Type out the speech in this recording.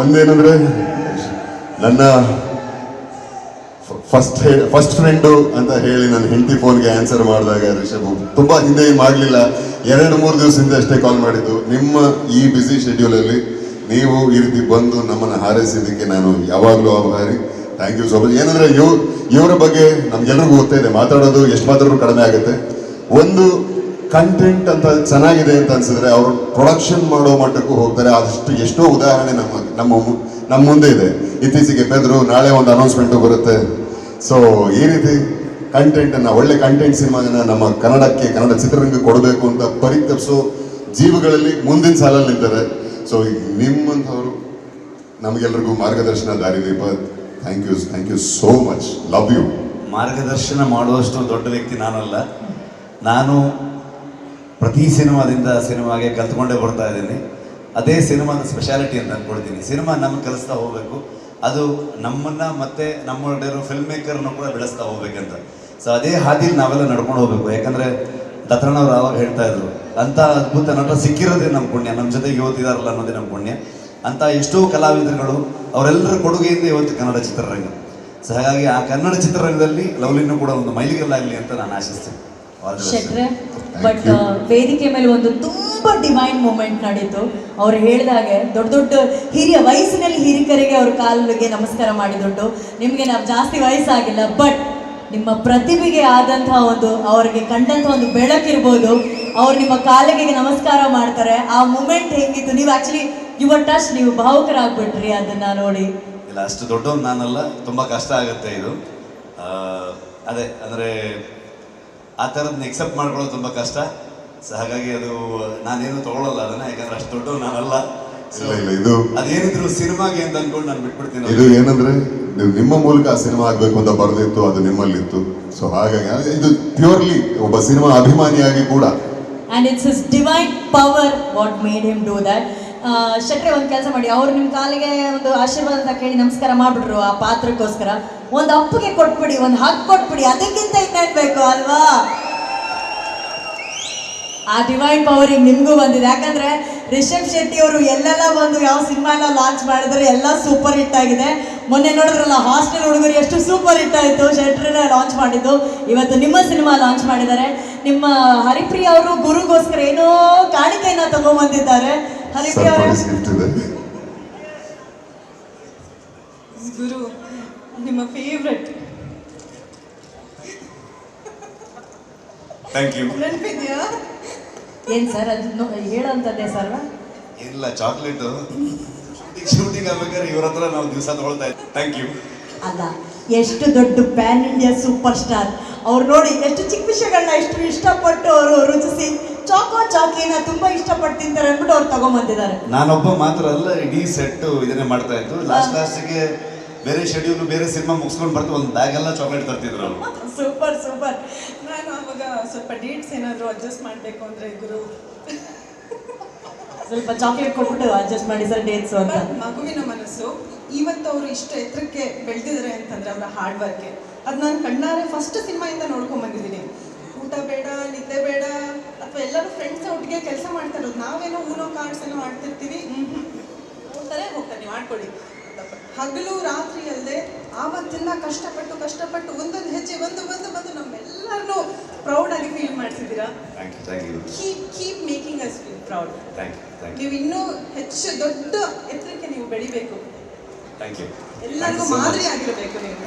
ಒಂದೇನಂದ್ರೆ, ನನ್ನ first first friend ಅಂತ ಹೇಳಿ ನನ್ನ ಹೆಂಡತಿ ಫೋನ್ಗೆ ಆನ್ಸರ್ ಮಾಡಿದಾಗ ರಿಷಬ್ ತುಂಬಾ ಹಿಂದೆ ಮಾಡಲಿಲ್ಲ. ಎರಡು, ಮೂರು ದಿವಸದಿಂದ ಅಷ್ಟೇ ಕಾಲ್ ಮಾಡಿದ್ದು. ನಿಮ್ಮ ಈ ಬ್ಯುಸಿ ಶೆಡ್ಯೂಲಲ್ಲಿ ನೀವು ಈ ರೀತಿ ಬಂದು ನಮ್ಮನ್ನು ಹಾರೈಸಿದ್ದಕ್ಕೆ ನಾನು ಯಾವಾಗಲೂ ಆಭಾರಿ. ಥ್ಯಾಂಕ್ ಯು ಸೋ ಮಚ್ ಏನಂದ್ರೆ ಇವ್ ಇವರ ಬಗ್ಗೆ ನಮ್ಗೆಲ್ರಿಗೂ ಗೊತ್ತೇ ಇದೆ. ಮಾತಾಡೋದು ಎಷ್ಟು ಮಾತಾಡೋದು ಕಡಿಮೆ ಆಗುತ್ತೆ. ಒಂದು ಕಂಟೆಂಟ್ ಅಂತ ಚೆನ್ನಾಗಿದೆ ಅಂತ ಅನ್ಸಿದ್ರೆ ಅವರು ಪ್ರೊಡಕ್ಷನ್ ಮಾಡೋ ಮಟ್ಟಕ್ಕೂ ಹೋಗ್ತಾರೆ. ಅದಷ್ಟು ಎಷ್ಟೋ ಉದಾಹರಣೆ ನಮ್ಮ ನಮ್ಮ ನಮ್ಮ ಮುಂದೆ ಇದೆ. ಇತ್ತೀಚೆಗೆ ಬೆದ್ರು ನಾಳೆ ಒಂದು ಅನೌನ್ಸ್ಮೆಂಟು ಬರುತ್ತೆ. ಸೊ ಈ ರೀತಿ ಕಂಟೆಂಟ್ ಅನ್ನ, ಒಳ್ಳೆ ಕಂಟೆಂಟ್ ಸಿನಿಮಾನ ನಮ್ಮ ಕನ್ನಡಕ್ಕೆ, ಕನ್ನಡ ಚಿತ್ರರಂಗಕ್ಕೆ ಕೊಡಬೇಕು ಅಂತ ಪರಿತಪಿಸೋ ಜೀವಗಳಲ್ಲಿ ಮುಂದಿನ ಸಾಲಲ್ಲಿ ಇದ್ದಾರೆ ಸೊ ನಿಮ್ಮಂಥವ್ರು ನಮಗೆಲ್ಲರಿಗೂ ಮಾರ್ಗದರ್ಶನ ದಾರಿದೀಪ thank you thank you so much love you ಮಾರ್ಗದರ್ಶನ ಮಾಡುವಷ್ಟು ದೊಡ್ಡ ವ್ಯಕ್ತಿ ನಾನಲ್ಲ. ನಾನು ಪ್ರತಿ ಸಿನಿಮಾದಿಂದ ಸಿನಿಮಾಗೆ ಕಲ್ತ್ಕೊಂಡೇ ಬರ್ತಾ ಇದ್ದೀನಿ. ಅದೇ ಸಿನಿಮಾದ ಸ್ಪೆಷಾಲಿಟಿ ಅಂತ ಅಂದ್ಕೊಳ್ತೀನಿ ಸಿನಿಮಾ ನಮ್ಗೆ ಕಲಿಸ್ತಾ ಹೋಗಬೇಕು. ಅದು ನಮ್ಮನ್ನು ಮತ್ತೆ ನಮ್ಮಲ್ಲಿರೋ ಫಿಲ್ಮ್ ಮೇಕರ್ನ ಕೂಡ ಬೆಳೆಸ್ತಾ ಹೋಗ್ಬೇಕಂತ. ಸೊ ಅದೇ ಹಾದಿಲಿ ನಾವೆಲ್ಲ ನಡ್ಕೊಂಡು ಹೋಗ್ಬೇಕು. ಯಾಕಂದರೆ ದತ್ತಣ್ಣವ್ರು ಆವಾಗ ಹೇಳ್ತಾ ಇದ್ರು, ಅಂಥ ಅದ್ಭುತ ನಟ ಸಿಕ್ಕಿರೋದೇ ನಮ್ಮ ಪುಣ್ಯ. ನಮ್ಮ ಜೊತೆಗೆ ಓದಿದಾರಲ್ಲ ಅನ್ನೋದೇ ನಮ್ಮ ಪುಣ್ಯ. ಅಂಥ ಎಷ್ಟೋ ಕಲಾವಿದರುಗಳು ಅವರೆಲ್ಲರ ಕೊಡುಗೆಯಿಂದ ಇವತ್ತು ಕನ್ನಡ ಚಿತ್ರರಂಗ. ಸೊ ಹಾಗಾಗಿ ಆ ಕನ್ನಡ ಚಿತ್ರರಂಗದಲ್ಲಿ ಲವ್ಲಿನೂ ಕೂಡ ಒಂದು ಮೈಲಿಗಲ್ಲಾಗಲಿ ಅಂತ ನಾನು ಆಶಿಸ್ತೀನಿ. ಶೆಟ್ರೆ ಬಟ್ ವೇದಿಕೆ ಮೇಲೆ ಒಂದು ತುಂಬ ಡಿವೈನ್ ಮೂಮೆಂಟ್ ನಡೀತು. ಅವ್ರು ಹೇಳಿದಾಗೆ ದೊಡ್ಡ ದೊಡ್ಡ ಹಿರಿಯ ವಯಸ್ಸಿನಲ್ಲಿ ಹಿರಿಕರಿಗೆ ಅವ್ರ ಕಾಲಿಗೆ ನಮಸ್ಕಾರ ಮಾಡಿದುಂಟು ನಿಮಗೆ ನಾವು ಜಾಸ್ತಿ ವಯಸ್ಸಾಗಿಲ್ಲ ಬಟ್ ನಿಮ್ಮ ಪ್ರತಿಭೆಗೆ ಆದಂತಹ ಒಂದು ಅವರಿಗೆ ಕಂಡಂತಹ ಒಂದು ಬೆಳಕಿರ್ಬೋದು. ಅವ್ರು ನಿಮ್ಮ ಕಾಲಿಗೆ ನಮಸ್ಕಾರ ಮಾಡ್ತಾರೆ. ಆ ಮೂಮೆಂಟ್ ಹೇಗಿತ್ತು? ನೀವು ಆಕ್ಚುಲಿ ಯುವ ಟಚ್ ನೀವು ಭಾವುಕರಾಗ್ಬಿಟ್ರಿ ಅದನ್ನ ನೋಡಿ. ಇಲ್ಲ ಅಷ್ಟು ದೊಡ್ಡವನು ನಾನಲ್ಲ ತುಂಬ ಕಷ್ಟ ಆಗುತ್ತೆ ಇದು. ಅದೇ ಅಂದರೆ ಆ ಥರದನ್ನ ಎಕ್ಸೆಪ್ಟ್ ಮಾಡ್ಕೊಳ್ಳೋದು ತುಂಬ ಕಷ್ಟ. ಸೊ ಹಾಗಾಗಿ ಅದು ನಾನೇನು ತಗೊಳ್ಳಲ್ಲ ಅದನ್ನ ಯಾಕಂದ್ರೆ ಅಷ್ಟು ದೊಡ್ಡ ನಾನಲ್ಲ. ಇಲ್ಲ ಇಲ್ಲ ಇದು ಅದೇನಿದ್ರು ಸಿನಿಮಾಗೆ ಅಂತ ಅನ್ಕೊಂಡು ನಾನು ಬಿಟ್ಬಿಡ್ತೀನಿ ಇದು ಏನಂದ್ರೆ ನೀವು ನಿಮ್ಮ ಮೂಲಕ ಆ ಸಿನಿಮಾ ಆಗಬೇಕು ಅಂತ ಬರೆದಿತ್ತು ಅದು ನಿಮ್ಮಲ್ಲಿತ್ತು. ಸೊ ಹಾಗಾಗಿ ಇದು ಪ್ಯೂರ್ಲಿ ಒಬ್ಬ ಸಿನಿಮಾ ಅಭಿಮಾನಿಯಾಗಿ ಕೂಡ. And it's is divine power what made him do that ಶೆಟ್ರೆ ಒಂದು ಕೆಲಸ ಮಾಡಿ ಅವ್ರು ನಿಮ್ಮ ಕಾಲಿಗೆ ಒಂದು ಆಶೀರ್ವಾದ ಅಂತ ಕೇಳಿ ನಮಸ್ಕಾರ ಮಾಡಿಬಿಟ್ರು ಆ ಪಾತ್ರಕ್ಕೋಸ್ಕರ. ಒಂದು ಅಪ್ಪಗೆ ಕೊಟ್ಬಿಡಿ, ಒಂದು ಹಕ್ ಕೊಟ್ಬಿಡಿ, ಅದಕ್ಕಿಂತ ಇನ್ನೇನು ಬೇಕು ಅಲ್ವಾ? ಆ ಡಿವೈನ್ ಪವರ್ ಈಗ ನಿಮಗೂ ಬಂದಿದೆ. ಯಾಕಂದ್ರೆ ರಿಷಬ್ ಶೆಟ್ಟಿ ಅವರು ಎಲ್ಲೆಲ್ಲ ಬಂದು ಯಾವ ಸಿನಿಮಾ ಎಲ್ಲ ಲಾಂಚ್ ಮಾಡಿದ್ರೆ ಎಲ್ಲ ಸೂಪರ್ ಹಿಟ್ ಆಗಿದೆ. ಮೊನ್ನೆ ನೋಡಿದ್ರಲ್ಲ ಹಾಸ್ಟೆಲ್ ಹುಡುಗರು ಎಷ್ಟು ಸೂಪರ್ ಹಿಟ್ ಆಯಿತು. ಶೆಟ್ರನ್ನ ಲಾಂಚ್ ಮಾಡಿದ್ದು. ಇವತ್ತು ನಿಮ್ಮ ಸಿನಿಮಾ ಲಾಂಚ್ ಮಾಡಿದ್ದಾರೆ. ನಿಮ್ಮ ಹರಿಪ್ರಿಯ ಅವರು ಗುರುಗೋಸ್ಕರ ಏನೋ ಕಾಣಿಕೆಯನ್ನ ತಗೊಂಡ್ಬಂದಿದ್ದಾರೆ ಹರಿಪ್ರಿಯ ಅವರು. ಗುರು ನಿಮ್ಮ ಫೇವ್ರೆಟ್ ಥ್ಯಾಂಕ್ ಯು ನೆನಪಿದ್ಯಾ? ಏನ್ ಸರ್ ಅದನ್ನ ಹೇಳಂತದೆ ಸರ್ ಇಲ್ಲ ಚಾಕ್ಲೇಟ್ ಶೂಟಿಂಗ್ ಶೂಟಿಂಗ್ ಆಗ್ಬೇಕಾದ್ರೆ ಇವ್ರ ಹತ್ರ ನಾವು ದಿವಸ ತಗೊಳ್ತಾ ಇದ್ದೀವಿ ಥ್ಯಾಂಕ್ ಯು ಅಲ್ಲ ಎಷ್ಟು ದೊಡ್ಡ ಪ್ಯಾನ್ ಇಂಡಿಯಾ ಸೂಪರ್ ಸ್ಟಾರ್ ಅವ್ರು ನೋಡಿ ಎಷ್ಟು ಚಿಕ್ಕ ವಿಷಯಗಳನ್ನ ಎಷ್ಟು ಇಷ್ಟಪಟ್ಟು ಅವರು ರುಚಿಸಿ ಚಾಕೋ ಚಾಕಿನ ತುಂಬಾ ಇಷ್ಟಪಟ್ಟು ತಿಂತಾರೆ ಅಂದ್ಬಿಟ್ಟು ಅವ್ರು ತಗೊಂಬಂದಿದ್ದಾರೆ. ನಾನೊಬ್ಬ ಮಾತ್ರ ಅಲ್ಲ ಇಡೀ ಸೆಟ್ ಇದನ್ನೇ ಮಾಡ್ತಾ ಇದ್ದು. ಲಾಸ್ಟ್ ಲಾಸ್ಟಿಗೆ ಬೇರೆ ಶೆಡ್ಯೂಲ್ ಬೇರೆ ಸಿನಿಮಾ ಮುಗಿಸ್ಕೊಂಡು ಬರ್ತಾ ಒಂದು ಬ್ಯಾಗ್ ಎಲ್ಲ ಚಾಕ್ಲೇಟ್ ತರ್ತಿದ್ರು ಅವರು. ಸೂಪರ್ ಸೂಪರ್ ನಾನು ಅವಾಗ ಸ್ವಲ್ಪ ಡೇಟ್ಸ್ ಏನಾದರೂ ಅಡ್ಜಸ್ಟ್ ಮಾಡಬೇಕು ಅಂದರೆ ಗುರು. ಸ್ವಲ್ಪ ಚಾಕ್ಲೇಟ್ ಕೊಟ್ಬಿಟ್ಟು ಅಡ್ಜಸ್ಟ್ ಮಾಡಿ ಸರ್ ಡೇಟ್ಸ್ ಅಂತ. ಮಗುವಿನ ಮನಸ್ಸು ಇವತ್ತು ಅವರು ಇಷ್ಟು ಎತ್ತರಕ್ಕೆ ಬೆಳೆದಿದ್ದಾರೆ ಅಂತಂದ್ರೆ ಅವರ ಹಾರ್ಡ್ ವರ್ಕ್ಗೆ ಅದು ನಾನು ಕಣ್ಣಾರೆ ಫಸ್ಟ್ ಸಿನಿಮಾಯಿಂದ ನೋಡ್ಕೊಂಡು ಬಂದಿದ್ದೀನಿ. ಊಟ ಬೇಡ ನಿದ್ದೆ ಬೇಡ ಅಥವಾ ಎಲ್ಲರೂ ಫ್ರೆಂಡ್ಸ್ ಒಟ್ಟಿಗೆ ಕೆಲಸ ಮಾಡ್ತಾ ಇರೋದು. ನಾವೇನೋ ಊನೋ ಕಾರ್ಡ್ಸ್ ಏನೋ ಆಡ್ತಿರ್ತೀವಿ. ಹ್ಞೂ ಹೋಗ್ತಾರೆ ಹೋಗ್ತಾರೆ ನೀವು ಆಡ್ಕೊಳ್ಳಿ. ಹಗಲು ರಾತ್ರಿ ಅಲ್ಲದೆ ಆವತ್ತೆಲ್ಲ ಕಷ್ಟಪಟ್ಟು ಕಷ್ಟಪಟ್ಟು ಒಂದೊಂದು ಹೆಜ್ಜೆ ಒಂದು ಬಂದು ಬಂದು ನಮ್ಮೆಲ್ಲರನ್ನೂ ಪ್ರೌಡ್ ಆಗಿ ಫೀಲ್ ಮಾಡ್ತಿದ್ದೀರಾ keep keep making us feel proud ನೀವು ಇನ್ನೂ ಹೆಚ್ಚು ದೊಡ್ಡ ಎತ್ತರಕ್ಕೆ ನೀವು ಬೆಳಿಬೇಕು. ಎಲ್ಲರಿಗೂ ಮಾದರಿ ಆಗಿರಬೇಕು ನೀವು.